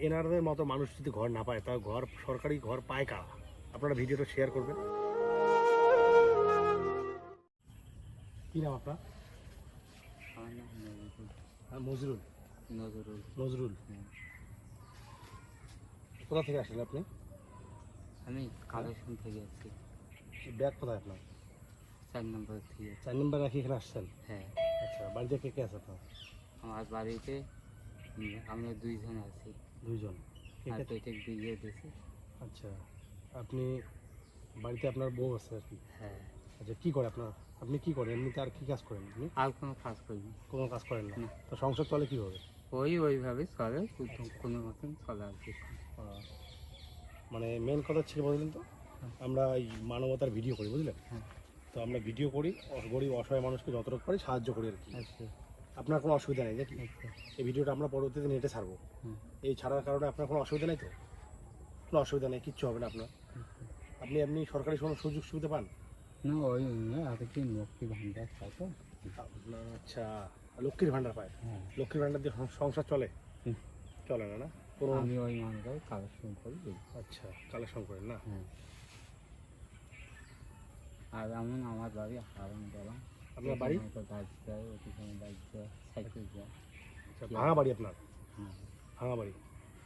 এনারদের মতো মানুষ যদি ঘর না পায় তা ঘর সরকারি ঘর পায় কারা? আপনারা ভিডিওটা শেয়ার করবেন। কি নাম আপনার? নজরুল। হ্যাঁ মজরুল। নজরুল। নজরুল হ্যাঁ। কোথা থেকে আসলেন আপনি? আমি কালেকশন থেকে আসছি। ব্যাগ কোথায় আপনার? চার নম্বর থেকে। চার নম্বর রাখি এখানে আসছেন? হ্যাঁ। আচ্ছা বাড়িতে কে কে আছে আপনার? আমার বাড়িতে আমরা দুইজন আছি। দুইজন। বিয়ে দিয়েছি। আচ্ছা আপনি বাড়িতে আপনার বউ আছে আর কি? হ্যাঁ। আচ্ছা কি করে আপনার? আপনি কি করেন? এমনিতে আর কি কাজ করেন আপনি? আর কোনো কাজ করিনি কোনো কাজ করেন না। তো সংসার চলে কীভাবে? ওই ওইভাবে চলে কোনো মতন চলে আর কি। মানে মেন কথা ছিল বুঝলেন তো? আমরা এই মানবতার ভিডিও করি বুঝলেন? হ্যাঁ। তো আমরা ভিডিও করি গরিব অসহায় মানুষকে যতটুকু পারি সাহায্য করি আর কি। আচ্ছা। আপনার কোনো অসুবিধা নেই নাকি আচ্ছা। এই ভিডিওটা আমরা পরবর্তীতে নেটে ছাড়বো। এই ছাড়ার কারণে আপনার কোনো অসুবিধা নেই তো? কোনো অসুবিধা নেই কিচ্ছু হবে না আপনার। আপনি এমনি সরকারি কোনো সুযোগ সুবিধা পান? না ওই না আর কি লক্ষ্মী ভান্ডার পাই তো। আচ্ছা লক্ষ্মীর ভাণ্ডার পায়? হ্যাঁ। লক্ষ্মীর ভাণ্ডার দিয়ে সংসার চলে? চলে না না? কোনো আমি ওই মানুষের কালেকশন করি আচ্ছা কালেকশন করেন না? হ্যাঁ। আর এমন আমার বাড়ি হারাম গেলাম আপনার বাড়ি? গাছ যায় ওদিকে বাইক যায় সাইকেল যায়। আচ্ছা ভাঙা বাড়ি আপনার? হ্যাঁ ভাঙা বাড়ি?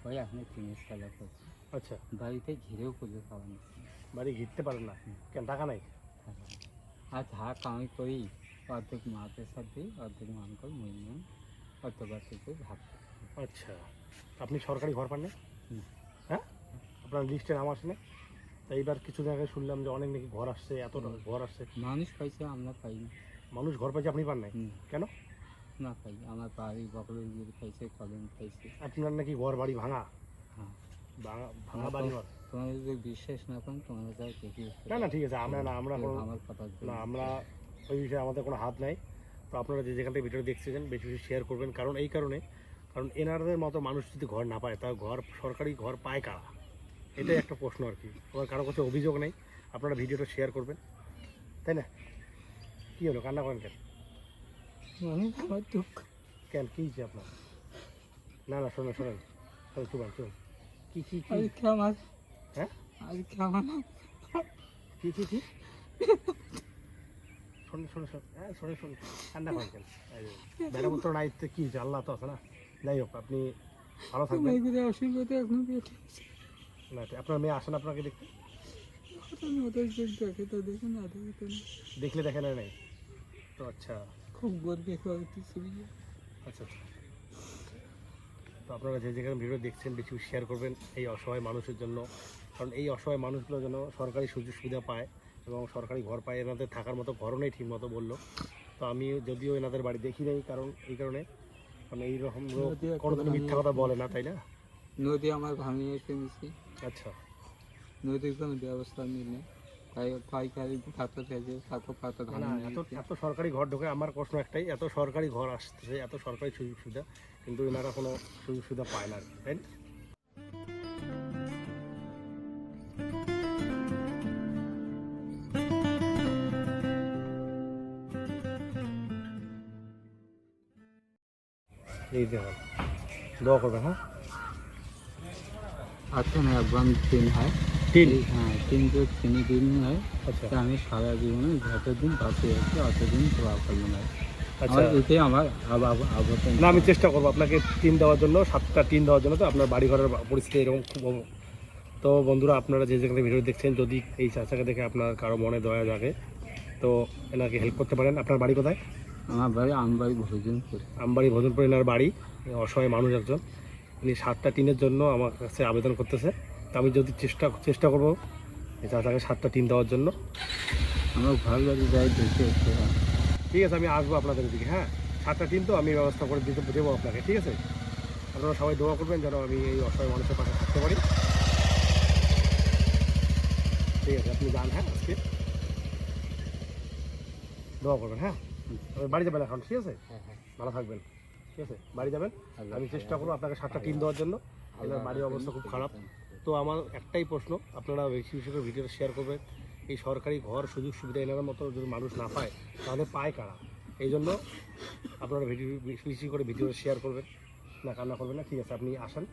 ওই আপনি তিনের সালে করছি আচ্ছা। বাড়িতে ঘিরেও বাড়ি ঘিরতে পারেন না? কেন টাকা নাই? আর যা কামাই করি অর্ধেক সাথে অর্ধেক ভাগ আচ্ছা। আপনি সরকারি ঘর পান না। হুম। হ্যাঁ? আপনার লিস্টে নাম আসে না তা এইবার কিছু জায়গায় শুনলাম যে অনেক নাকি ঘর আসছে এত ঘর আসছে। মানুষ পাইছে আমরা পাই না। মানুষ ঘর পাইছে আপনি পান নাই? কেন? না পাই আমার বাড়ি বকলের গিয়ে খাইছে কলম খাইছে। আপনার নাকি ঘর বাড়ি ভাঙা? হ্যাঁ। ভাঙা ভাঙা বাড়ি ঘর? তোমার যদি বিশ্বাস না করেন তোমার যাই দেখি না না ঠিক আছে আমরা না আমরা আমার কথা না আমরা ওই বিষয়ে আমাদের কোনো হাত নাই। তো আপনারা যে যেখান থেকে ভিডিও দেখছিলেন বেশি বেশি শেয়ার করবেন। কারণ এই কারণে কারণ এনারদের মতো মানুষ যদি ঘর না পায় তা ঘর সরকারি ঘর পায় কারা? এটাই একটা প্রশ্ন আর কি। তোমার কারও কাছে অভিযোগ নেই আপনারা ভিডিওটা শেয়ার করবেন। তাই না? কী হলো কান্না করেন কেন? মানে আমার দুঃখ। কেন কী হয়েছে আপনার? না না শোনেন শোনেন। শোনেন কী কী কী? আজকে আমার হ্যাঁ? আজকে আমার কী কী কী? শোনেন শোনেন শোনেন। হ্যাঁ শোনেন শোনেন। কান্না করেন কেন? বেড়াপত্র নাই তো কী হয়েছে? আল্লাহ তো আছে না। যাই হোক আপনি ভালো থাকবেন। অসুবিধা এখন। না আপনার মেয়ে আসেন আপনাকে দেখতে? আমি ওদের যে দেখে তো দেখে না দেখে তো না। দেখলে দেখে নেয় নাই? তো আচ্ছা। খুব গর্বে আচ্ছা আচ্ছা। তো আপনারা যে যেখানে ভিডিও দেখছেন বেশি শেয়ার করবেন এই অসহায় মানুষের জন্য। কারণ এই অসহায় মানুষগুলো যেন সরকারি সুযোগ সুবিধা পায় এবং সরকারি ঘর পায় এনাদের থাকার মতো ঘরও নেই ঠিক মতো বলল। তো আমি যদিও এনাদের বাড়ি দেখি নাই কারণ এই কারণে মানে এইরকম কোনোদিন মিথ্যা কথা বলে না তাই না? নদী আমার ভাঙিয়ে আচ্ছা। কোনো ব্যবস্থা তাই পাইকারি পাতা থেকে পাতা পাতা ধান এত এত সরকারি ঘর ঢোকে আমার প্রশ্ন একটাই এত সরকারি ঘর আসতেছে এত সরকারি সুযোগ সুবিধা কিন্তু এনারা কোনো সুযোগ সুবিধা পায় না তাই না? এই দেখুন দোয়া করবেন হ্যাঁ? আচ্ছা না একবার দিন হয় হ্যাঁ দিন হয়। আচ্ছা। আমি সারা জীবনে যতদিন বাঁচে আছি অতদিন দোয়া করব না আচ্ছা। না আমি চেষ্টা করব আপনাকে টিন দেওয়ার জন্য সাতটা টিন দেওয়ার জন্য তো আপনার বাড়ি ঘরের পরিস্থিতি এরকম খুব তো বন্ধুরা আপনারা যে যেখানে ভিডিও দেখছেন যদি এই চাচাকে দেখে আপনার কারও মনে দয়া জাগে তো এনাকে হেল্প করতে পারেন। আপনার বাড়ি কোথায়? আমার বাড়ি আমি বাড়ি ভোজন করি আমবাড়ি ভোজনপুর এনার বাড়ি। অসহায় মানুষ একজন। উনি সাতটা টিনের জন্য আমার কাছে আবেদন করতেছে। তো আমি যদি চেষ্টা চেষ্টা করব চাচাকে সাতটা টিন দেওয়ার জন্য। আমার ভালো বাড়ি যাই দেখে ঠিক আছে আমি আসব আপনাদের দিকে হ্যাঁ। সাতটা টিম তো আমি ব্যবস্থা করে দিতে দেবো আপনাকে ঠিক আছে? আপনারা সবাই দোয়া করবেন যেন আমি এই অসহায় মানুষের পাশে থাকতে পারি। ঠিক আছে আপনি যান হ্যাঁ আজকে। দোয়া করবেন হ্যাঁ। বাড়ি যাবেন এখন ঠিক আছে? হ্যাঁ হ্যাঁ। ভালো থাকবেন ঠিক আছে? বাড়ি যাবেন। আমি চেষ্টা করব আপনাকে সাতটা টিম দেওয়ার জন্য। বাড়ির অবস্থা খুব খারাপ। তো আমার একটাই প্রশ্ন, আপনারা বেশি বেশি করে ভিডিওটা শেয়ার করবেন, এই সরকারি ঘর সুযোগ সুবিধা এনার মতো যদি মানুষ না পায়, তাহলে পায় কারা? এই জন্য আপনারা ভিডিও বেশি করে ভিডিও শেয়ার করবেন, না কান্না করবেন না, ঠিক আছে, আপনি আসেন।